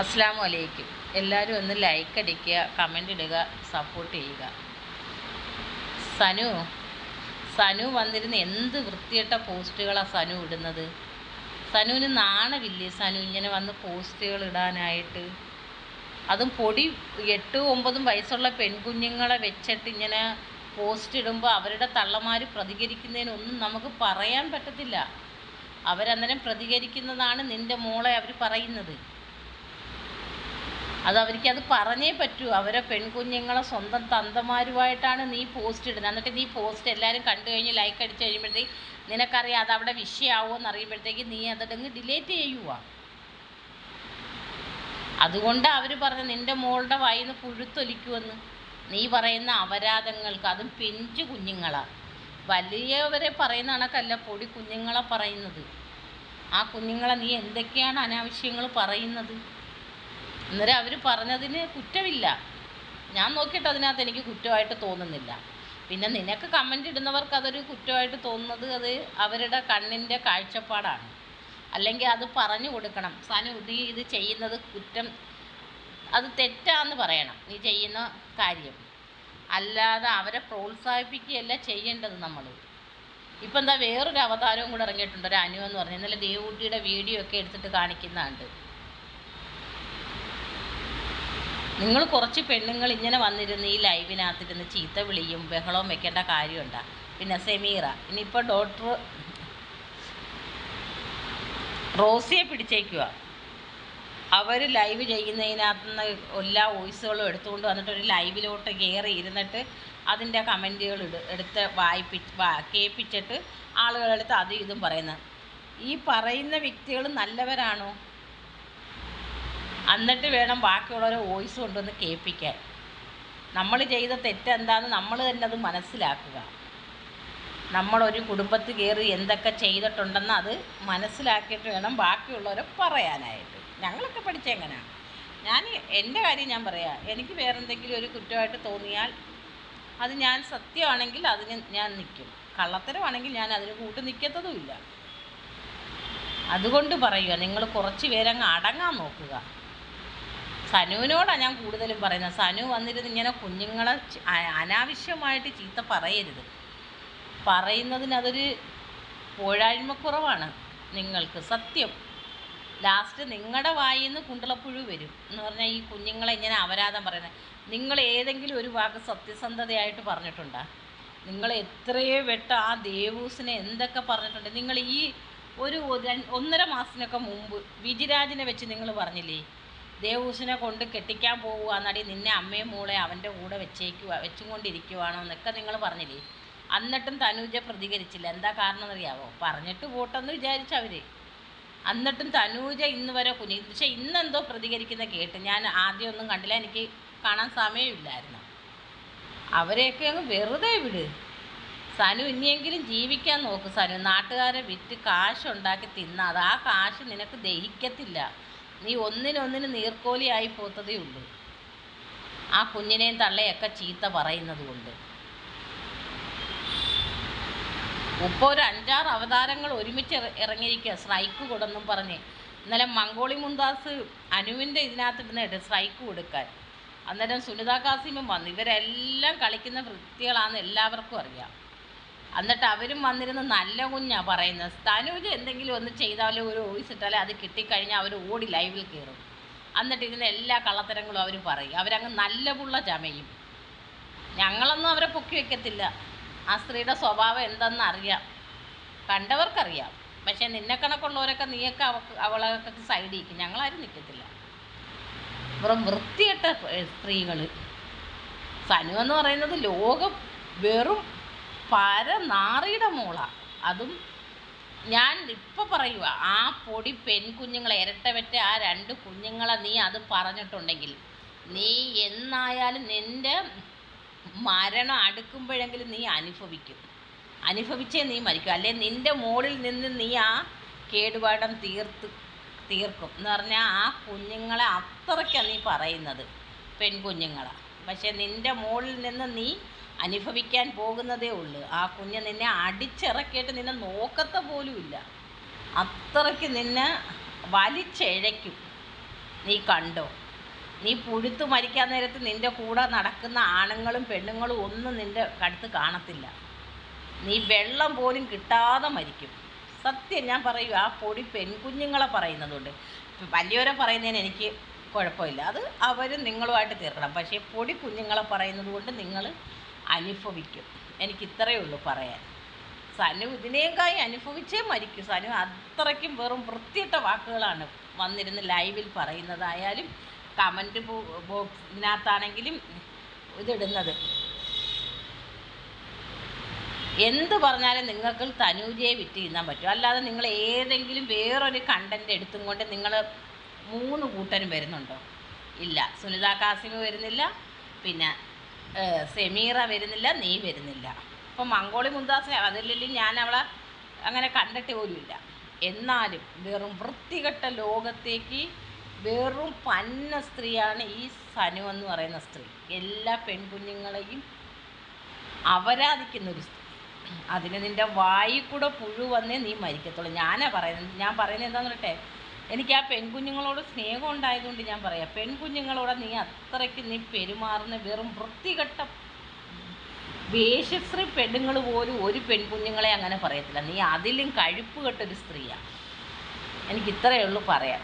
അസ്സാം വലൈക്കും എല്ലാവരും ഒന്ന് ലൈക്ക് അടിക്കുക കമന്റ് ഇടുക സപ്പോർട്ട് ചെയ്യുക. സനു സനു വന്നിരുന്ന് എന്ത് വൃത്തിയിട്ട പോസ്റ്റുകളാണ് സനു ഇടുന്നത്? സനുവിന് നാണമില്ലേ സനു ഇങ്ങനെ വന്ന് പോസ്റ്റുകൾ ഇടാനായിട്ട്? അതും പൊടി എട്ടും ഒമ്പതും വയസ്സുള്ള പെൺകുഞ്ഞുങ്ങളെ വെച്ചിട്ട് ഇങ്ങനെ പോസ്റ്റ് ഇടുമ്പോൾ അവരുടെ തള്ളമാർ പ്രതികരിക്കുന്നതിനൊന്നും നമുക്ക് പറയാൻ പറ്റത്തില്ല. അവരന്നേരം പ്രതികരിക്കുന്നതാണ് നിന്റെ മോളെ അവർ പറയുന്നത്. അത് അവർക്ക് അത് പറഞ്ഞേ പറ്റൂ. അവരെ പെൺകുഞ്ഞുങ്ങളെ സ്വന്തം തന്തമാരുമായിട്ടാണ് നീ പോസ്റ്റ് ഇടുന്നത്. എന്നിട്ട് നീ പോസ്റ്റ് എല്ലാവരും കണ്ടു കഴിഞ്ഞ് ലൈക്ക് അടിച്ച് കഴിയുമ്പോഴത്തേക്ക് നിനക്കറിയാം അത് അവിടെ വിഷയമാവോ എന്ന് അറിയുമ്പോഴത്തേക്ക് നീ അതങ്ങ് ഡിലേറ്റ് ചെയ്യുക അതുകൊണ്ട് അവർ പറഞ്ഞു നിന്റെ മോളുടെ വായിന്ന് പുഴുത്തൊലിക്കുമെന്ന് നീ പറയുന്ന അപരാധങ്ങൾക്ക് അതും പിഞ്ചു കുഞ്ഞുങ്ങളാണ് വലിയവരെ പറയുന്ന കണക്കല്ല പൊടി കുഞ്ഞുങ്ങളെ പറയുന്നത്. ആ കുഞ്ഞുങ്ങളെ നീ എന്തൊക്കെയാണ് അനാവശ്യങ്ങൾ പറയുന്നത്? അന്നേരം അവർ പറഞ്ഞതിന് കുറ്റമില്ല. ഞാൻ നോക്കിയിട്ട് അതിനകത്ത് എനിക്ക് കുറ്റമായിട്ട് തോന്നുന്നില്ല. പിന്നെ നിനക്ക് കമന്റ് ഇടുന്നവർക്ക് അതൊരു കുറ്റമായിട്ട് തോന്നുന്നത് അത് അവരുടെ കണ്ണിന്റെ കാഴ്ചപ്പാടാണ്. അല്ലെങ്കിൽ അത് പറഞ്ഞു കൊടുക്കണം. സാനു നീ ഇത് ചെയ്യുന്നത് കുറ്റം അത് തെറ്റാന്ന് പറയണം. നീ ചെയ്യുന്ന കാര്യം. അല്ലാതെ അവരെ പ്രോത്സാഹിപ്പിക്കുകയല്ല ചെയ്യേണ്ടത് നമ്മൾ ഇപ്പം എന്താ വേറൊരു അവതാരവും കൂടെ ഇറങ്ങിയിട്ടുണ്ട്. ഒരു അനു എന്ന് പറഞ്ഞ്. ഇന്നലെ ദേവൂട്ടിയുടെ വീഡിയോ ഒക്കെ എടുത്തിട്ട് കാണിക്കുന്നുണ്ട്. നിങ്ങൾ കുറച്ച് പെണ്ണുങ്ങൾ ഇങ്ങനെ വന്നിരുന്ന് ഈ ലൈവിനകത്തിരുന്ന് ചീത്ത വിളിയും ബഹളവും വെക്കേണ്ട കാര്യമുണ്ടാ. പിന്നെ സെമീറ ഇനിയിപ്പോൾ ഡോക്ടർ റോസിയെ പിടിച്ചേക്കുക അവർ ലൈവ് ചെയ്യുന്നതിനകത്ത് നിന്ന് എല്ലാ വോയിസുകളും എടുത്തുകൊണ്ട് വന്നിട്ട് ഒരു ലൈവിലോട്ട് കയറി ഇരുന്നിട്ട് അതിന്റെ കമന്റുകൾ ഇട് എടുത്ത് വായിപ്പിച്ച് വാ കേൾപ്പിച്ചിട്ട് ആളുകളെടുത്ത് അതും ഇതും പറയുന്നത്. ഈ പറയുന്ന വ്യക്തികൾ നല്ലവരാണോ? എന്നിട്ട് വേണം ബാക്കിയുള്ളവരെ വോയിസ് കൊണ്ടുവന്ന് കേൾപ്പിക്കാൻ. നമ്മൾ ചെയ്ത തെറ്റെന്താണെന്ന് നമ്മൾ തന്നെ അത് മനസ്സിലാക്കുക. നമ്മളൊരു കുടുംബത്തിൽ കയറി എന്തൊക്കെ ചെയ്തിട്ടുണ്ടെന്ന് അത് മനസ്സിലാക്കിയിട്ട് വേണം ബാക്കിയുള്ളവരെ പറയാനായിട്ട്. ഞങ്ങളൊക്കെ പഠിച്ചെങ്ങനെയാണ് ഞാൻ എന്റെ കാര്യം ഞാൻ പറയാം. എനിക്ക് വേറെന്തെങ്കിലും ഒരു കുറ്റമായിട്ട് തോന്നിയാൽ അത് ഞാൻ സത്യമാണെങ്കിൽ അതിന് ഞാൻ നിൽക്കും. കള്ളത്തരമാണെങ്കിൽ ഞാൻ അതിന് കൂട്ട് നിൽക്കത്തതുമില്ല. അതുകൊണ്ട് പറയുക നിങ്ങൾ കുറച്ച് പേരങ്ങ് അടങ്ങാൻ നോക്കുക. സനുവിനോടാണ് ഞാൻ കൂടുതലും പറയുന്നത്. സനു വന്നിരുന്ന് ഇങ്ങനെ കുഞ്ഞുങ്ങളെ അനാവശ്യമായിട്ട് ചീത്ത പറയരുത്. പറയുന്നതിന് അതൊരു പോഴായ്മക്കുറവാണ് നിങ്ങൾക്ക് സത്യം. ലാസ്റ്റ് നിങ്ങളുടെ വായിൽ നിന്ന് കുണ്ടളപ്പുഴു വരും എന്ന് പറഞ്ഞാൽ ഈ കുഞ്ഞുങ്ങളെ ഇങ്ങനെ അപരാധം പറയുന്നത്. നിങ്ങൾ ഏതെങ്കിലും ഒരു വാക്ക് സത്യസന്ധതയായിട്ട് പറഞ്ഞിട്ടുണ്ടോ? നിങ്ങൾ എത്രയോ വെട്ട ആ ദേവൂസിനെ എന്തൊക്കെ പറഞ്ഞിട്ടുണ്ട്? നിങ്ങൾ ഈ ഒരു ഒന്നര മാസത്തിനൊക്കെ മുമ്പ് വിജിരാജിനെ വെച്ച് നിങ്ങൾ പറഞ്ഞില്ലേ? ദേവൂസിനെ കൊണ്ട് കെട്ടിക്കാൻ പോവുക എന്നടി നിന്നെ അമ്മയും മോളെ അവന്റെ കൂടെ വെച്ചേക്കുക വെച്ചും കൊണ്ടിരിക്കുവാണോ എന്നൊക്കെ നിങ്ങൾ പറഞ്ഞില്ലേ? എന്നിട്ടും തനൂജ പ്രതികരിച്ചില്ല. എന്താ കാരണം എന്നറിയാവോ പറഞ്ഞിട്ട് പോട്ടെന്ന് വിചാരിച്ചവർ എന്നിട്ടും തനൂജ ഇന്ന് വരെ കുഞ്ഞി പക്ഷെ ഇന്നെന്തോ പ്രതികരിക്കുന്ന കേട്ട് ഞാൻ ആദ്യമൊന്നും കണ്ടില്ല എനിക്ക് കാണാൻ സമയമില്ലായിരുന്നു അവരെയൊക്കെ അങ്ങ് വെറുതെ വിട്. സനു ഇനിയെങ്കിലും ജീവിക്കാൻ നോക്ക് സനു. നാട്ടുകാരെ വിറ്റ് കാശുണ്ടാക്കി തിന്നാതെ ആ കാശ് നിനക്ക് ദഹിക്കത്തില്ല. നീ ഒന്നിനൊന്നിന് നീർക്കോലിയായി പോത്തതേ ആ കുഞ്ഞിനെയും തള്ളയൊക്കെ ചീത്ത പറയുന്നത് കൊണ്ട് ഇപ്പോൾ ഒരു അഞ്ചാറ് അവതാരങ്ങൾ ഒരുമിച്ച് ഇറ- ഇറങ്ങിയിരിക്കുക സ്ട്രൈക്ക് കൊടുന്നും പറഞ്ഞ്. ഇന്നലെ മംഗോളി മുന്താസ് അനുവിന്റെ ഇതിനകത്ത് ഇരുന്നിട്ട് സ്ട്രൈക്ക് കൊടുക്കാൻ. അന്നേരം സുനിത കാസിമും വന്നു. ഇവരെല്ലാം കളിക്കുന്ന വൃത്തികളാണെന്ന് എല്ലാവർക്കും അറിയാം. എന്നിട്ട് അവരും വന്നിരുന്ന് നല്ല കുഞ്ഞാ പറയുന്നത് തനൂജ് എന്തെങ്കിലും ഒന്ന് ചെയ്താലോ ഒരു വോയിസ് അത് കിട്ടിക്കഴിഞ്ഞാൽ അവർ ഓടി ലൈവിൽ കയറും എന്നിട്ട് ഇതിന്റെ എല്ലാ കള്ളത്തരങ്ങളും അവർ പറയും. അവരങ്ങ് നല്ല പുള്ള ചമയും. ഞങ്ങളൊന്നും അവരെ പൊക്കി വെക്കത്തില്ല. ആ സ്ത്രീയുടെ സ്വഭാവം എന്തെന്ന് അറിയാം. കണ്ടവർക്കറിയാം. പക്ഷേ നിന്നെ കണക്കുള്ളവരൊക്കെ നീയൊക്കെ അവക്ക് അവളൊക്കെ സൈഡ് ചെയ്യിക്കും ഞങ്ങളാരും നിൽക്കത്തില്ല വെറും വൃത്തികെട്ട സ്ത്രീകൾ സനു എന്ന് പറയുന്നത് ലോകം വെറും പരനാറിയുടെ മോള. അതും ഞാൻ ഇപ്പം പറയുക ആ പൊടി പെൺകുഞ്ഞുങ്ങളെ ഇരട്ടവറ്റ ആ രണ്ട് കുഞ്ഞുങ്ങളെ നീ അത് പറഞ്ഞിട്ടുണ്ടെങ്കിൽ നീ എന്നായാലും നിന്റെ മരണം അടുക്കുമ്പോഴെങ്കിലും നീ അനുഭവിക്കും. അനുഭവിച്ചേ നീ മരിക്കും. അല്ലെ നിന്റെ മോളിൽ നിന്ന് നീ ആ കേടുപാടം തീർത്ത് തീർക്കും. എന്ന് പറഞ്ഞാൽ ആ കുഞ്ഞുങ്ങളെ അത്രയ്ക്കാണ് നീ പറയുന്നത് പെൺകുഞ്ഞുങ്ങളെ. പക്ഷേ നിന്റെ മോളിൽ നിന്ന് നീ അനുഭവിക്കാൻ പോകുന്നതേ ഉള്ളൂ. ആ കുഞ്ഞ് നിന്നെ അടിച്ചിറക്കിയിട്ട് നിന്നെ നോക്കത്ത പോലുമില്ല. അത്രയ്ക്ക് നിന്നെ വലിച്ചഴയ്ക്കും. നീ കണ്ടോ? നീ പുഴുത്തു മരിക്കാൻ നേരത്ത് നിന്റെ കൂടെ നടക്കുന്ന ആണുങ്ങളും പെണ്ണുങ്ങളും ഒന്നും നിന്റെ അടുത്ത് കാണത്തില്ല. നീ വെള്ളം പോലും കിട്ടാതെ മരിക്കും. സത്യം ഞാൻ പറയൂ ആ പൊടി പെൺകുഞ്ഞുങ്ങളെ പറയുന്നതുകൊണ്ട് വലിയവരെ പറയുന്നതിന് എനിക്ക് കുഴപ്പമില്ല. അത് അവർ നിങ്ങളുമായിട്ട് തീർക്കണം. പക്ഷേ പൊടി കുഞ്ഞുങ്ങളെ പറയുന്നത് കൊണ്ട് നിങ്ങൾ അനുഭവിക്കും. എനിക്ക് ഇത്രയേ ഉള്ളൂ പറയാൻ. സനു ഇതിനേക്കായി അനുഭവിച്ചേ മരിക്കും. സനു അത്രയ്ക്കും വെറും വൃത്തിയിട്ട വാക്കുകളാണ് വന്നിരുന്ന് ലൈവിൽ പറയുന്നതായാലും കമന്റ് ബോക്സ് ഇതിനകത്താണെങ്കിലും ഇതിടുന്നത്. എന്ത് പറഞ്ഞാലും നിങ്ങൾക്ക് തനൂജയെ വിറ്റ് തിന്നാൻ പറ്റും. അല്ലാതെ നിങ്ങൾ ഏതെങ്കിലും വേറൊരു കണ്ടന്റ് എടുത്തും കൊണ്ട് നിങ്ങൾ മൂന്ന് കൂട്ടരും വരുന്നുണ്ടോ? ഇല്ല. സുനിത കാസിമ് വരുന്നില്ല. പിന്നെ സെമീറ വരുന്നില്ല നീ വരുന്നില്ല. അപ്പം മംഗോളി മുന്താസ് അതിലും ഞാൻ അവളെ അങ്ങനെ കണ്ടിട്ട് പോലുമില്ല. എന്നാലും വെറും വൃത്തികെട്ട ലോകത്തേക്ക് വെറും പന്ന സ്ത്രീയാണ് ഈ സനു എന്ന് പറയുന്ന സ്ത്രീ. എല്ലാ പെൺകുഞ്ഞുങ്ങളെയും അപരാധിക്കുന്ന ഒരു സ്ത്രീ. അതിന് നിന്റെ വായിൽ കൂടെ പുഴു വന്നേ നീ മരിക്കത്തുള്ളൂ. ഞാനാ പറയുന്നത്. ഞാൻ പറയുന്നത് എന്താണെന്ന് പറയട്ടെ? എനിക്ക് ആ പെൺകുഞ്ഞുങ്ങളോട് സ്നേഹം ഉണ്ടായതുകൊണ്ട് ഞാൻ പറയാം. പെൺകുഞ്ഞുങ്ങളോട് നീ അത്രയ്ക്ക് നീ പെരുമാറുന്ന വെറും വൃത്തികെട്ട വേശ്യശ്രീ പെണ്ണുങ്ങൾ പോലും ഒരു പെൺകുഞ്ഞുങ്ങളെ അങ്ങനെ പറയത്തില്ല. നീ അതിലും കഴുപ്പ് കെട്ടൊരു സ്ത്രീയാണ് എനിക്ക് ഇത്രയേ ഉള്ളൂ പറയാൻ.